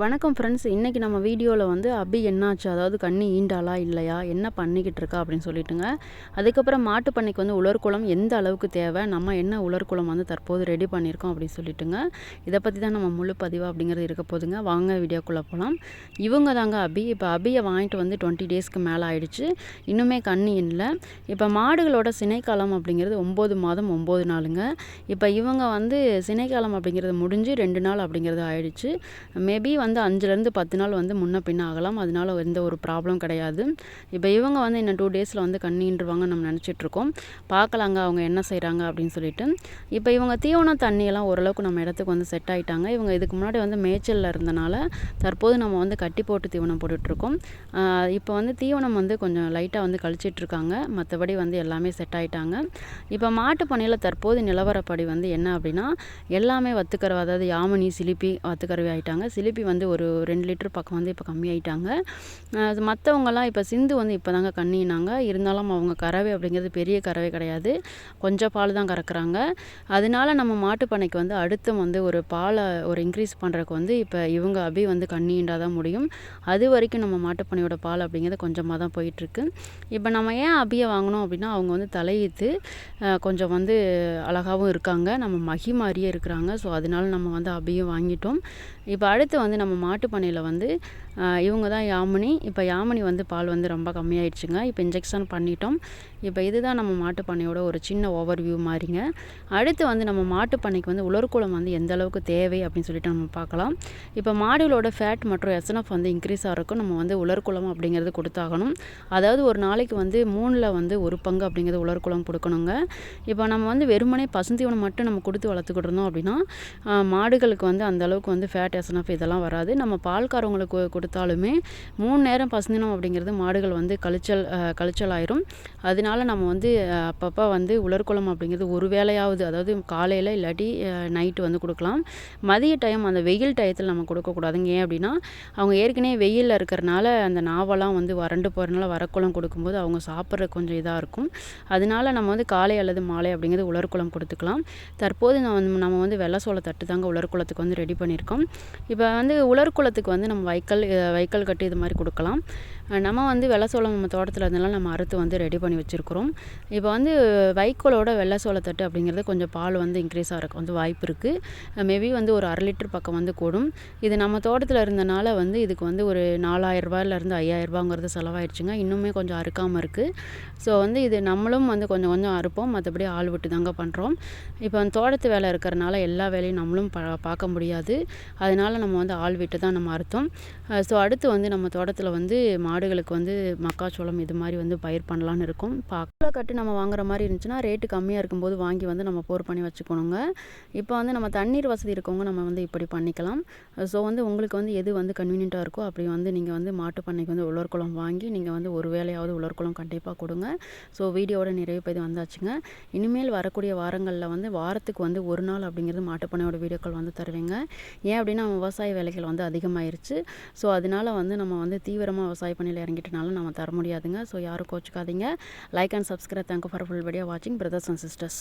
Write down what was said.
வணக்கம் ஃப்ரெண்ட்ஸ் இன்றைக்கி நம்ம வீடியோவில் வந்து அபி என்னாச்சு? அதாவது கண்ணி ஈண்டாளா? இல்லையா? என்ன பண்ணிக்கிட்டு இருக்கா? அப்படின்னு சொல்லிட்டுங்க. அதுக்கப்புறம் மாட்டு பண்ணைக்கு வந்து உலர்குளம் எந்த அளவுக்கு தேவை? நம்ம என்ன உலர்குளம் வந்து தற்போது ரெடி பண்ணியிருக்கோம்? அப்படின்னு சொல்லிட்டுங்க. இதை பற்றி தான் நம்ம முழு பதிவாக அப்படிங்கிறது இருக்க போதுங்க. வாங்க வீடியோக்குள்ளே போகலாம் இவங்க தாங்க அபி. இப்போ அபியை வாங்கிட்டு வந்து டுவெண்ட்டி டேஸ்க்கு மேலே ஆயிடுச்சு. இன்னுமே கண்ணி இல்லை இப்போ மாடுகளோட சினைக்காலம் அப்படிங்கிறது ஒம்பது மாதம் ஒம்பது நாளுங்க. இப்போ இவங்க வந்து சினைக்காலம் அப்படிங்கிறது முடிஞ்சு ரெண்டு நாள் அப்படிங்கிறது ஆயிடுச்சு. மேபி வந்து அஞ்சுலேருந்து பத்து நாள் வந்து முன்ன பின்ன ஆகலாம். அதனால எந்த ஒரு ப்ராப்ளம் கிடையாது. இப்போ இவங்க வந்து இன்னும் டூ டேஸில் வந்து கண்ணின்றுவாங்க நம்ம நினச்சிட்ருக்கோம். பார்க்கலாங்க அவங்க என்ன செய்கிறாங்க அப்படின்னு சொல்லிட்டு. இப்போ இவங்க தீவனம் தண்ணியெல்லாம் ஓரளவுக்கு நம்ம இடத்துக்கு வந்து செட் ஆகிட்டாங்க இவங்க இதுக்கு முன்னாடி வந்து மேய்ச்சலில் இருந்தனால தற்போது நம்ம வந்து கட்டி போட்டு தீவனம் போட்டுட்ருக்கோம். இப்போ வந்து தீவனம் வந்து கொஞ்சம் லைட்டாக வந்து கழிச்சிட்ருக்காங்க. மற்றபடி வந்து எல்லாமே செட் ஆகிட்டாங்க இப்போ மாட்டு பண்ணையில் தற்போது நிலவரப்படி வந்து என்ன அப்படின்னா எல்லாமே வத்துக்கறவை அதாவது யாமனி சிலிப்பி வத்துக்கறவை ஆகிட்டாங்க சிலிப்பி வந்து வந்து ஒரு ரெண்டு லிட்டர் பக்கம் வந்து இப்போ கம்மியாயிட்டாங்க. மற்றவங்கலாம் இப்போ சிந்து வந்து இப்போ தாங்க கண்ணினாங்க. இருந்தாலும் அவங்க கறவை அப்படிங்கிறது பெரிய கறவை கிடையாது. கொஞ்சம் பால் தான் கறக்குறாங்க. அதனால நம்ம மாட்டு பண்ணைக்கு வந்து அடுத்து வந்து ஒரு பாலை ஒரு இன்க்ரீஸ் பண்ணுறதுக்கு வந்து இப்போ இவங்க அபி வந்து கண்ணிண்டா தான் முடியும். அது வரைக்கும் நம்ம மாட்டுப்பண்ணையோட பால் அப்படிங்கிறது கொஞ்சமாக தான் போயிட்டுருக்கு. இப்போ நம்ம ஏன் அபியை வாங்கினோம் அப்படின்னா அவங்க வந்து தலையிட்டு கொஞ்சம் வந்து அழகாகவும் இருக்காங்க. நம்ம மகி மாதிரியே இருக்கிறாங்க. ஸோ அதனால நம்ம வந்து அபியும் வாங்கிட்டோம். இப்போ அடுத்து வந்து நம்ம மாட்டு பண்ணையில் வந்து இவங்க தான் யாமினி இப்போ யாமினி வந்து பால் வந்து ரொம்ப கம்மியாயிடுச்சுங்க. இப்போ இன்ஜெக்ஷன் பண்ணிட்டோம். இப்போ இதுதான் நம்ம மாட்டு பண்ணையோட ஒரு சின்ன ஓவர் வியூ மாதிரிங்க அடுத்து வந்து நம்ம மாட்டு பண்ணைக்கு வந்து உலர்குளம் வந்து எந்த அளவுக்கு தேவை அப்படின்னு சொல்லிட்டு நம்ம பார்க்கலாம். இப்போ மாடுகளோட ஃபேட் மற்றும் எஸ்என்எஃப் வந்து இன்க்ரீஸ் ஆகிறக்கும் நம்ம வந்து உலர்குளம் அப்படிங்கிறது கொடுத்தாகணும். அதாவது ஒரு நாளைக்கு வந்து மூணில் வந்து ஒரு பங்கு அப்படிங்கிறது உலர்குளம் கொடுக்கணுங்க. இப்போ நம்ம வந்து வெறுமனே பசுந்தீவனம் மட்டும் நம்ம கொடுத்து வளர்த்துக்கிட்டு இருந்தோம் அப்படின்னா மாடுகளுக்கு வந்து அந்த அளவுக்கு வந்து ஃபேட் எஸ்என்எஃப் இதெல்லாம் வராது. நம்ம பால்காரவங்களுக்கு கொடுத்தாலுமே மூணு நேரம் பசுந்தினம் அப்படிங்கிறது மாடுகள் வந்து கழிச்சல் கழிச்சல் ஆயிரும் அதனால நம்ம வந்து அப்பப்போ வந்து உலர்குளம் அப்படிங்கிறது ஒரு வேலையாவது அதாவது காலையில் இல்லாட்டி நைட்டு வந்து கொடுக்கலாம். மதிய டைம் அந்த வெயில் டயத்தில் நம்ம கொடுக்கக்கூடாதுங்க ஏன் அப்படின்னா அவங்க ஏற்கனவே வெயிலில் இருக்கிறனால அந்த நாவெல்லாம் வந்து வறண்டு போகிறனால வரக்குளம் கொடுக்கும்போது அவங்க சாப்பிட்ற கொஞ்சம் இதாக இருக்கும். அதனால நம்ம வந்து காலை அல்லது மாலை அப்படிங்கிறது உலர்குளம் கொடுத்துக்கலாம். தற்போது நம்ம நம்ம வந்து வெள்ளை சோள தட்டு தாங்க உலர்குளத்துக்கு வந்து ரெடி பண்ணியிருக்கோம். இப்போ வந்து உலர்குளத்துக்கு வந்து நம்ம வைக்கல் வைக்கல் கட்டி இது மாதிரி கொடுக்கலாம். நம்ம வந்து வெள்ளை சோளம் நம்ம தோட்டத்தில் இருந்தெல்லாம் நம்ம அறுத்து வந்து ரெடி பண்ணி வச்சுருக்குறோம். இப்போ வந்து வைக்கோலோட வெள்ளை சோளத்தட்டு அப்படிங்கிறது கொஞ்சம் பால் வந்து இன்க்ரீஸ் ஆகிறக்கு வந்து வாய்ப்பு இருக்குது மேபி வந்து ஒரு அரை லிட்டர் பக்கம் வந்து கூடும். இது நம்ம தோட்டத்தில் இருந்தனால வந்து இதுக்கு வந்து ஒரு நாலாயிரரூபாயிலேருந்து ஐயாயிரரூபாங்கிறது செலவாயிடுச்சுங்க இன்னுமே கொஞ்சம் அறுக்காமல் இருக்குது ஸோ வந்து இது நம்மளும் வந்து கொஞ்சம் கொஞ்சம் அறுப்போம். மற்றபடி ஆள் விட்டு தாங்க பண்ணுறோம் இப்போ அந்த தோட்டத்து வேலை இருக்கிறனால எல்லா வேலையும் நம்மளும் பா பார்க்க முடியாது. அதனால் நம்ம வந்து ஆள் விட்டு தான் நம்ம அறுத்தோம். ஸோ அடுத்து வந்து நம்ம தோட்டத்தில் வந்து மா மாடுகளுக்கு வந்து மக்காச்சோளம் இது மாதிரி வந்து பயிர் பண்ணலான்னு இருக்கும். பக்கத்தில் கட்டு நம்ம வாங்குற மாதிரி இருந்துச்சுன்னா ரேட்டு கம்மியாக இருக்கும்போது வாங்கி வந்து நம்ம போர் பண்ணி வச்சுக்கணுங்க. இப்போ வந்து நம்ம தண்ணீர் வசதி இருக்கவங்க நம்ம வந்து இப்படி பண்ணிக்கலாம். ஸோ வந்து உங்களுக்கு வந்து எது வந்து கன்வீனியண்ட்டாக இருக்கோ அப்படி வந்து நீங்கள் வந்து மாட்டு பண்ணைக்கு வந்து உலர்குளம் வாங்கி நீங்கள் வந்து ஒரு வேலையாவது உலர்குளம் கண்டிப்பாக கொடுங்க. ஸோ வீடியோட நிறைவு பதிவு வந்தாச்சுங்க. இனிமேல் வரக்கூடிய வாரங்களில் வந்து வாரத்துக்கு வந்து ஒரு நாள் அப்படிங்கிறது மாட்டுப்பண்ணையோட வீடியோக்கள் வந்து தருவீங்க. ஏன் அப்படின்னா விவசாய வேலைகள் வந்து அதிகமாயிருச்சு. ஸோ அதனால வந்து நம்ம வந்து தீவிரமாக விவசாய பணியில் இறங்கிட்டனால நம்ம தர முடியாதுங்க. ஸோ யாரும் கோச்சிக்காதீங்க. Like and subscribe thank for full video வாட்சிங் பிரதர்ஸ் அண்ட் சிஸ்டர்ஸ்